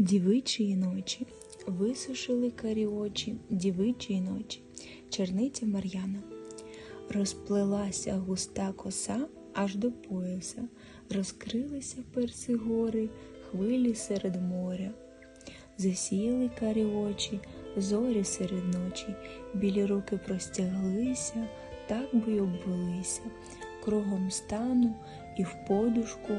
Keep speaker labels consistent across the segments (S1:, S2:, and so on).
S1: Дівичої ночі. Висушили карі очі дівичої ночі, черниця Мар'яна. Розплелася густа коса аж до пояса, розкрилися перси гори, хвилі серед моря. Засіяли карі очі, зорі серед ночі, білі руки простяглися, так би й обвелися, кругом стану і в подушку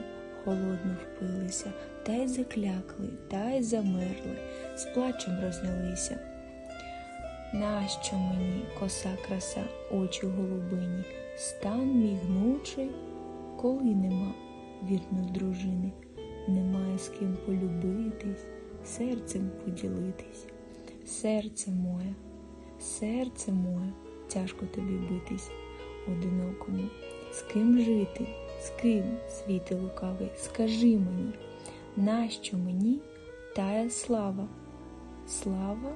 S1: холодно впилися, та й заклякли, та й замерли, з плачем рознялися. Нащо мені коса краса, очі голубині, стан мій гнучий, коли нема вірної дружини, немає з ким полюбитись, серцем поділитись. Серце моє, серце моє, тяжко тобі битись одинокому. З ким жити, з ким, світи лукавий, скажи мені, нащо мені тая слава? Слава?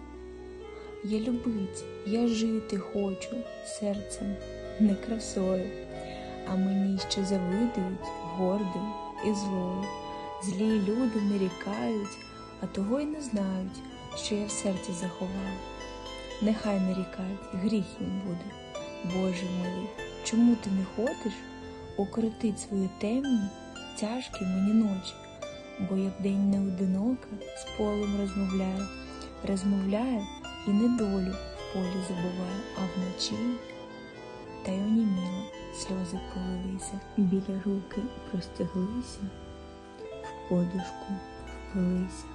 S1: Я любить, я жити хочу серцем, не красою, а мені ще завидують гордим і злою. Злі люди нарікають, а того й не знають, що я в серці заховала. Нехай нарікають, гріх їм буде. Боже милий, чому ти не ходиш укротить свої темні, тяжкі мені ночі? Бо я вдень не одинока з полем розмовляю, розмовляю і недолю в полі забуваю, а вночі та й оніміло, сльози полилися, біля руки простяглися, в подушку впилися.